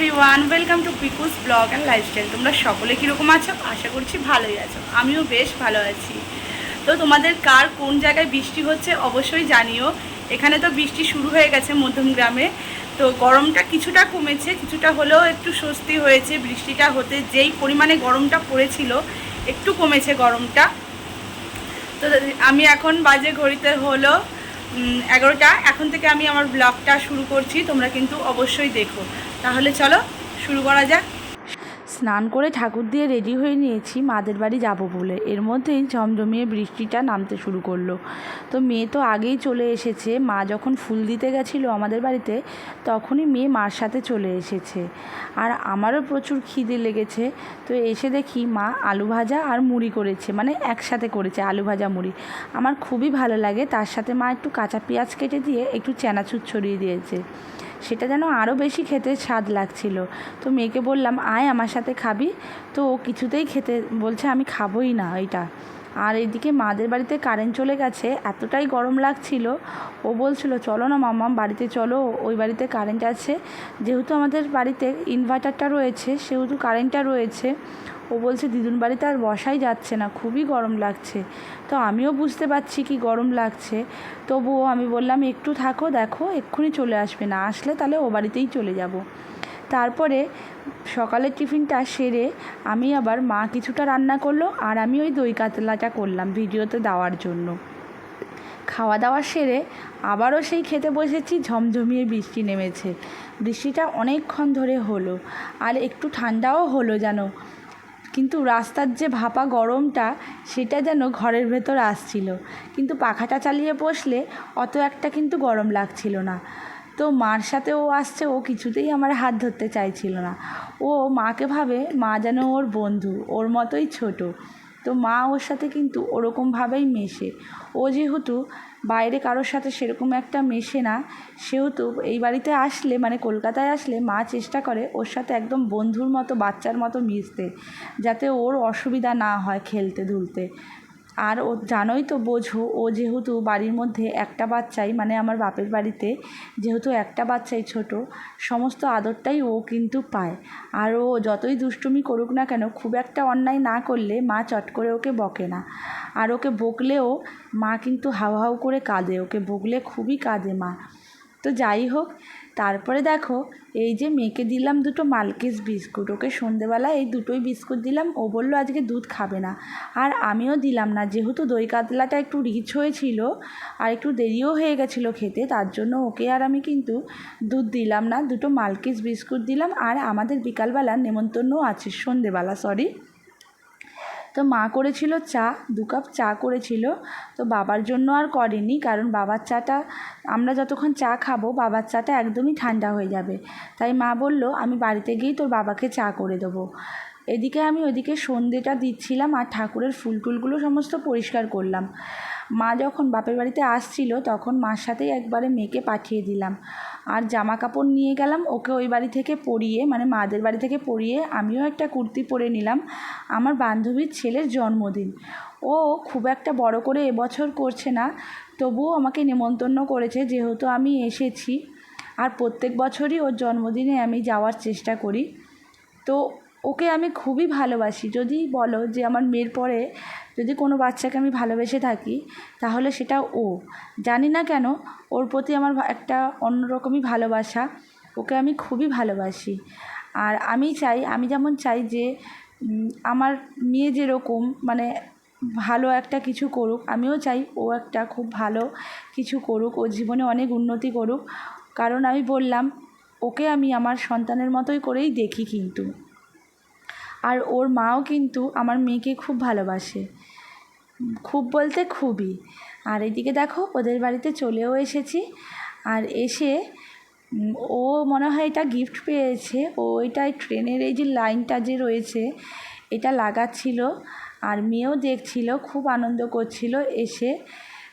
Everyone welcome to Piku's blog and lifestyle তোমরা সকলে কীরকম আছো? আশা করছি ভালোই আছো। আমিও বেশ ভালো আছি। তো তোমাদের কার কোন জায়গায় বৃষ্টি হচ্ছে অবশ্যই জানিও। এখানে তো বৃষ্টি শুরু হয়ে গেছে মধ্যম গ্রামে। তো গরমটা কিছুটা কমেছে, কিছুটা হলেও একটু স্বস্তি হয়েছে। বৃষ্টিটা হতে যেই পরিমাণে গরমটা পড়েছিল, একটু কমেছে গরমটা। তো আমি এখন বাজে ঘড়িতে হলো এগারোটা। এখন থেকে আমি আমার ব্লগটা শুরু করছি, তোমরা কিন্তু অবশ্যই দেখো। তাহলে চলো, শুরু করা যাক। স্নান করে ঠাকুর দিয়ে রেডি হয়ে নিয়েছি, মাদের বাড়ি যাব বলে। এর মধ্যেই ঝমঝমিয়ে বৃষ্টিটা নামতে শুরু করল। তো মেয়ে তো আগেই চলে এসেছে। মা যখন ফুল দিতে গেছিল আমাদের বাড়িতে, তখনই মেয়ে মার সাথে চলে এসেছে। আর আমারও প্রচুর খিদে লেগেছে। তো এসে দেখি মা আলু ভাজা আর মুড়ি করেছে মানে একসাথে করেছে আলু ভাজা, মুড়ি। আমার খুবই ভালো লাগে। তার সাথে মা একটু কাঁচা পেঁয়াজ কেটে দিয়ে একটু চানাচুর ছড়িয়ে দিয়েছে। সেটা যেন আরও বেশি খেতে স্বাদ লাগছিল। তো মেয়েকে বললাম, আয় আমার সাথে খাবি। তো ও কিছুতেই খেতে বলছে, আমি খাবোই না এটা আর এদিকে মাদের বাড়িতে কারেন্ট চলে গেছে, এতটাই গরম লাগছিল। ও বলছিল, চলো না মাম্মাম বাড়িতে চলো, ওই বাড়িতে কারেন্ট আছে। যেহেতু আমাদের বাড়িতে ইনভার্টারটা রয়েছে, সেহেতু কারেন্টটা রয়েছে, ও বলছে, দিদুন বাড়িতে আর বসাই যাচ্ছে না, খুবই গরম লাগছে। তো আমিও বুঝতে পারছি কি গরম লাগছে। তবুও আমি বললাম, একটু থাকো, দেখো, এক্ষুনি চলে আসবে, না আসলে তাহলে ও বাড়িতেই চলে যাব। তারপরে সকালের টিফিনটা সেরে আমি আবার মা কিছুটা রান্না করল আর আমি ওই দই কাতলাটা করলাম ভিডিওতে দেওয়ার জন্য। খাওয়া দাওয়া সেরে আবারও সেই খেতে বসেছি, ঝমঝমিয়ে বৃষ্টি নেমেছে। বৃষ্টিটা অনেকক্ষণ ধরে হলো আর একটু ঠান্ডাও হলো যেন। কিন্তু রাস্তার যে ভাপা গরমটা, সেটা যেন ঘরের ভেতর আসছিল। কিন্তু পাখাটা চালিয়ে বসলে অত একটা কিন্তু গরম লাগছিল না। তো মার সাথে ও আসছে, ও কিছুতেই আমার হাত ধরতে চাইছিল না। ও মাকে ভাবে, মা যেন ওর বন্ধু, ওর মতোই ছোট। তো মা ওর সাথে কিন্তু ওরকমভাবেই মেশে। ও যেহেতু বাইরে কারোর সাথে সেরকম একটা মেশে না, সেহেতু এই বাড়িতে আসলে মানে কলকাতায় আসলে মা চেষ্টা করে ওর সাথে একদম বন্ধুর মতো, বাচ্চার মতো মিশতে, যাতে ওর অসুবিধা না হয় খেলতে ধুলতে আর ও জানোই তো বোঝো, ও যেহেতু বাড়ির মধ্যে একটা বাচ্চাই মানে আমার বাপের বাড়িতে যেহেতু একটা বাচ্চাই ছোট, সমস্ত আদরটাই ও কিন্তু পায়। আর ও যতই দুষ্টুমি করুক না কেন, খুব একটা অন্যায় না করলে মা চট করে ওকে বকে না। আর ওকে বকলেও মা কিন্তু হাউ হাউ করে কাঁদে, ওকে বকলে খুবই কাঁদে মা। তো যাই হোক, তারপরে দেখো, এই যে মেয়েকে দিলাম দুটো মালকিস বিস্কুট, ওকে সন্ধেবেলা এই দুটোই বিস্কুট দিলাম। ও বলল আজকে দুধ খাবে না। আর আমিও দিলাম না, যেহেতু দই কাতলাটা একটু রিচ হয়েছিল আর একটু দেরিও হয়ে গেছিল খেতে, তার জন্য ওকে আর আমি কিন্তু দুধ দিলাম না, দুটো মালকিস বিস্কুট দিলাম। আর আমাদের বিকালবেলা নেমন্তন্ন আছে, সন্ধেবেলা সরি তো মা করেছিল চা, দু কাপ চা করেছিল। তো বাবার জন্য আর করেনি, কারণ বাবার চাটা, আমরা যতক্ষণ চা খাব, বাবার চাটা একদমই ঠান্ডা হয়ে যাবে। তাই মা বলল, আমি বাড়িতে গিয়েই তোর বাবাকে চা করে দেবো। এদিকে আমি ওদিকে সন্ধেটা দিচ্ছিলাম আর ঠাকুরের ফুল টুলগুলো সমস্ত পরিষ্কার করলাম। মা যখন বাপের বাড়িতে আসছিল, তখন মার সাথেই একবারে মেয়েকে পাঠিয়ে দিলাম। আর জামা কাপড় নিয়ে গেলাম, ওকে ওই বাড়ি থেকে পরিয়ে মানে মাদের বাড়ি থেকে পরিয়ে আমিও একটা কুর্তি পরে নিলাম আমার বান্ধবীর ছেলের জন্মদিন। ও খুব একটা বড় করে এবছর করছে না, তবুও আমাকে নেমন্তন্ন করেছে যেহেতু আমি এসেছি। আর প্রত্যেক বছরই ওর জন্মদিনে আমি যাওয়ার চেষ্টা করি। তো ওকে আমি খুবই ভালোবাসি। যদি বলো যে আমার মেয়ের পরে যদি কোনো বাচ্চাকে আমি ভালোবেসে থাকি, তাহলে সেটা ও। জানি না কেন, ওর প্রতি আমার একটা অন্যরকমই ভালোবাসা। ওকে আমি খুবই ভালোবাসি। আর আমি চাই, আমি যেমন চাই যে আমার মেয়ে যেরকম মানে ভালো একটা কিছু করুক, আমিও চাই ও একটা খুব ভালো কিছু করুক, ও জীবনে অনেক উন্নতি করুক। কারণ আমি বললাম, ওকে আমি আমার সন্তানের মতোই করেই দেখি কিন্তু। আর ওর মাও কিন্তু আমার মেয়েকে খুব ভালোবাসে। খুব বলতে খুবই। আর এদিকে দেখো, ওদের বাড়িতে চলেও এসেছি। আর এসে ও মনে হয় এটা গিফট পেয়েছে। ও এটা এই ট্রেনের এই যে লাইনটা যে রয়েছে, এটা লাগাচ্ছিল। আর মেয়েও দেখছিল, খুব আনন্দ করছিল এসে।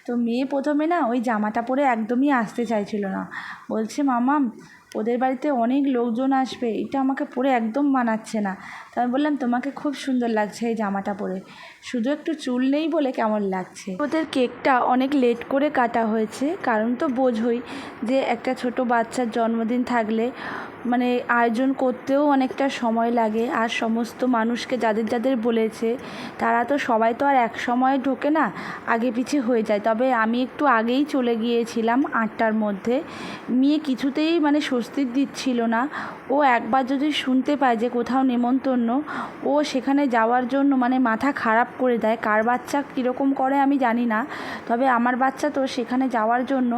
তো মেয়ে প্রথমে না, ওই জামাটা পরে একদমই আসতে চাইছিল না। বলছে মামাম ওদের বাড়িতে অনেক লোকজন আসবে, এটা আমাকে পরে একদম মানাচ্ছে না। তো আমি বললাম, তোমাকে খুব সুন্দর লাগছে এই জামাটা পরে। শুধু একটু চুল নেই বলে কেমন লাগছে? ওদের কেকটা অনেক লেট করে কাটা হয়েছে, কারণ তো বোঝই যে একটা ছোট বাচ্চার জন্মদিন থাকলে মানে আয়োজন করতেও অনেকটা সময় লাগে। আর সমস্ত মানুষকে যাদের যাদের বলেছে, তারা তো সবাই তো আর এক সময় ঢোকে না, আগে পিছিয়ে হয়ে যায়। তবে আমি একটু আগেই চলে গিয়েছিলাম আটটার মধ্যে। মেয়ে কিছুতেই মানে স্বস্তির দিচ্ছিল না। ও একবার যদি শুনতে পায় যে কোথাও নেমন্তন্ন, ও সেখানে যাওয়ার জন্য মানে মাথা খারাপ করে দেয়। কার বাচ্চা কীরকম করে আমি জানি না। তবে আমার বাচ্চা তো সেখানে যাওয়ার জন্য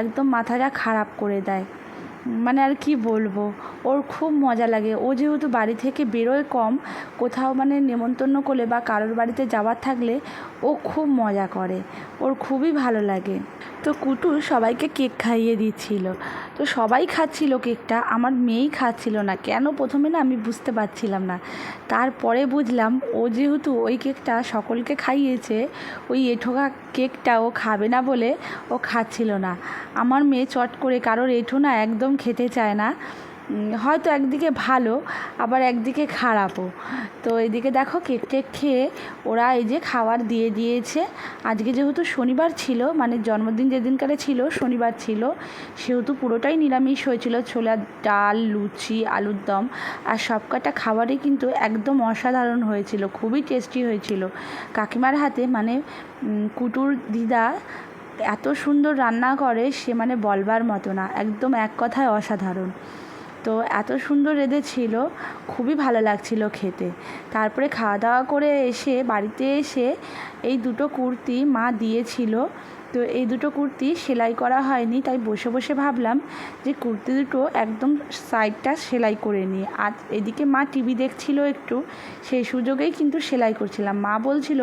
একদম মাথাটা খারাপ করে দেয়। মানে আর কি বলব? ওর খুব মজা লাগে। ও যেহেতু বাড়ি থেকে বেরোয় কম, কোথাও মানে নেমন্তন্ন করলে বা কারোর বাড়িতে যাওয়ার থাকলে ও খুব মজা করে। ওর খুবই ভালো লাগে। তো কুটুর সবাইকে কেক খাইয়ে দিচ্ছিল। তো সবাই খাচ্ছিল কেকটা, আমার মেয়েই খাচ্ছিল না। কেন? প্রথমে না আমি বুঝতে পারছিলাম না। তারপরে বুঝলাম, ও যেহেতু ওই কেকটা সকলকে খাইয়েছে, ওই এঠোকা কেকটা ও খাবে না বলে ও খাচ্ছিল না। আমার মেয়ে চট করে কারোর এঠো না একদম খেতে চায় না। হয়তো একদিকে ভালো, আবার একদিকে খারাপও। তো এদিকে দেখো কেক টেক খেয়ে ওরা এই যে খাবার দিয়ে দিয়েছে। আজকে যেহেতু শনিবার ছিল মানে জন্মদিন যেদিনকারে ছিল, শনিবার ছিল, সেহেতু পুরোটাই নিরামিষ হয়েছিল ছোলার ডাল, লুচি, আলুর দম, আর সব কটা খাবারই কিন্তু একদম অসাধারণ হয়েছিল, খুবই টেস্টি হয়েছিল। কাকিমার হাতে মানে কুটুর দিদা এত সুন্দর রান্না করে, সে মানে বলবার মতো না, একদম এক কথায় অসাধারণ। তো এত সুন্দর রেঁধে ছিল, খুবই ভালো লাগছিল খেতে। তারপরে খাওয়া দাওয়া করে এসে বাড়িতে এসে এই দুটো কুর্তি মা দিয়েছিল। তো এই দুটো কুর্তি সেলাই করা হয়নি, তাই বসে বসে ভাবলাম যে কুর্তি দুটো একদম সাইডটা সেলাই করে নিই। আর এদিকে মা টিভি দেখছিল একটু, সেই সুযোগেই কিন্তু সেলাই করছিলাম। মা বলছিল,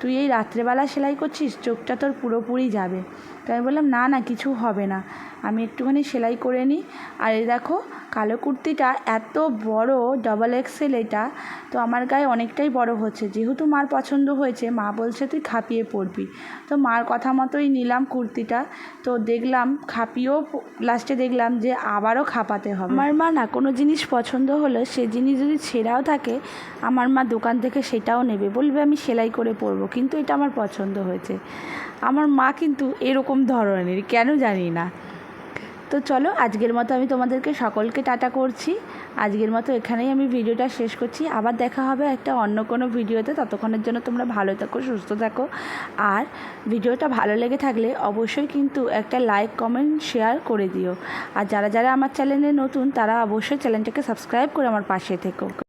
তুই এই রাত্রেবেলা সেলাই করছিস, চোখটা তোর পুরোপুরি যাবে। তো আমি বললাম, না না, কিছু হবে না। আমি একটুখানি সেলাই করে নিই। আর এই দেখো, কালো কুর্তিটা এত বড় ডবল এক্সেল এটা, তো আমার গায়ে অনেকটাই বড় হচ্ছে। যেহেতু মার পছন্দ হয়েছে, মা বলছে, তুই খাপিয়ে পরবি। তো মার কথা মতোই নিলাম কুর্তিটা। তো দেখলাম, খাপিয়েও লাস্টে দেখলাম যে আবারও খাপাতে হবে। আমার মা না, কোনো জিনিস পছন্দ হলে সে জিনিস যদি ছেঁড়াও থাকে, আমার মা দোকান থেকে সেটাও নেবে। বলবে, আমি সেলাই করে পরবো। কিন্তু এটা আমার পছন্দ হয়েছে। আমার মা কিন্তু এরকম ধরনের, কেন জানি না। তো চলো, আজকের মতো আমি তোমাদেরকে সকলকে টাটা করছি। আজকের মতো এখানেই আমি ভিডিওটা শেষ করছি। আবার দেখা হবে একটা অন্য কোনো ভিডিওতে। ততক্ষণের জন্য তোমরা ভালো থাকো, সুস্থ থাকো। আর ভিডিওটা ভালো লেগে থাকলে অবশ্যই কিন্তু একটা লাইক, কমেন্ট, শেয়ার করে দিও। আর যারা যারা আমার চ্যানেলে নতুন, তারা অবশ্যই চ্যানেলটাকে সাবস্ক্রাইব করে আমার পাশে থেকো।